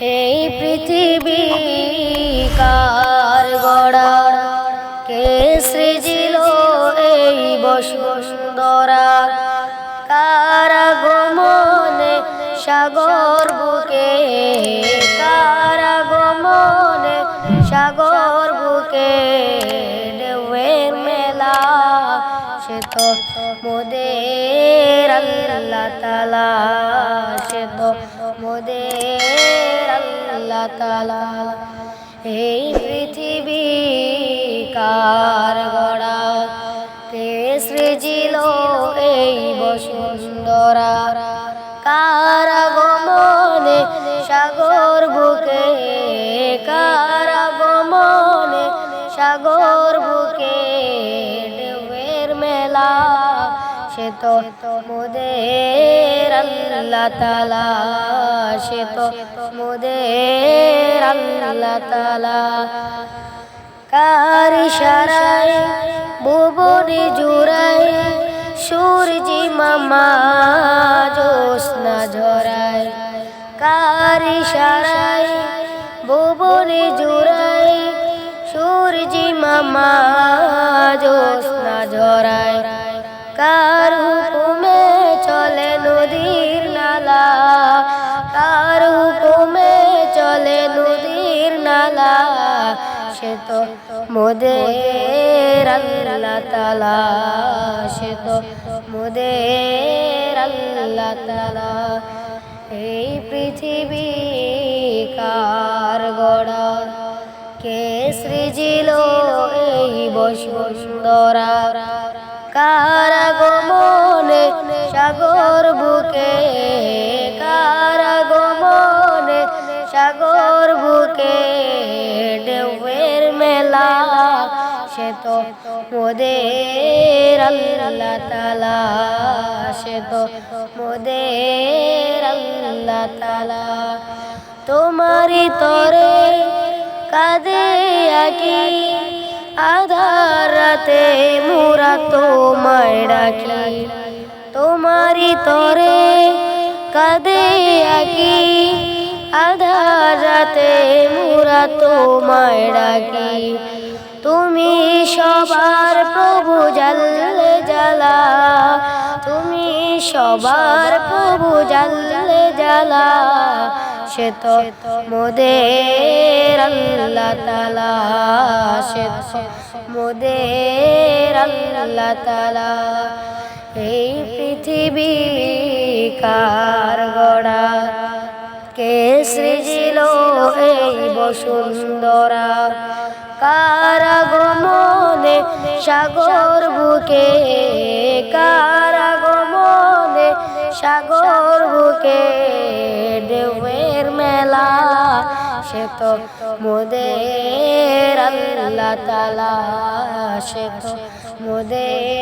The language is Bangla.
এই পৃথিবী কার গড়া? কে সৃজিল এই বসুন্ধরা? কার গমনে সাগর বুকে? কার গমনে সাগর বুকে? ঢেউয়ের মেলা, সে তো মোদের আল্লাহ তালা, সে তো মোদের আল্লাহ তালা এই পৃথিবী কার গড়া? কে সৃজিল এই বসুন্ধরা? কার গমনে সাগর বুকে? কার গমনে সাগর বুকে? ঢেউয়ের মেলা, সে তো মোদের আল্লাহ তালা সে তো মোদের আল্লাহ তালা কার ইশারায়, ভুবনে জুড়ায়, সূর্যি মামা জোসনা ঝরায়। কার ইশারায়, ভুবনে জুড়ায়, সূর্যি মামা জোসনা ঝরায়। কার সে তো মোদের আল্লাহ তালা সে তো মোদের আল্লাহ এই পৃথিবী কার গড়া কে সৃজিল এই বসুন্ধরা? কার সে তো মোদের আল্লাহ তালা সে তো মোদের আল্লাহ তালা তোমারি তরে কাদে আকি আধার রাতে মুরা তোমায় ডাকি। তোমারি তরে কাঁদে আকি আধার রাতে মুরা তোমায় ডাকি। তুমি সবার প্রভু জাল্লে জালা। তুমি সবার প্রভু জাল্লে জালা। সে তো মোদের আল্লাহ তালা সে তো মোদের আল্লাহ তালা এই পৃথিবী কার গড়া? কে সৃজিল এই বসুন্ধরা? কার সাগর বুকে কার মনে সাগর বুকে ঢেউয়ের মেলা, সে তো মোদের আল্লাহ তালা, সে তো মোদের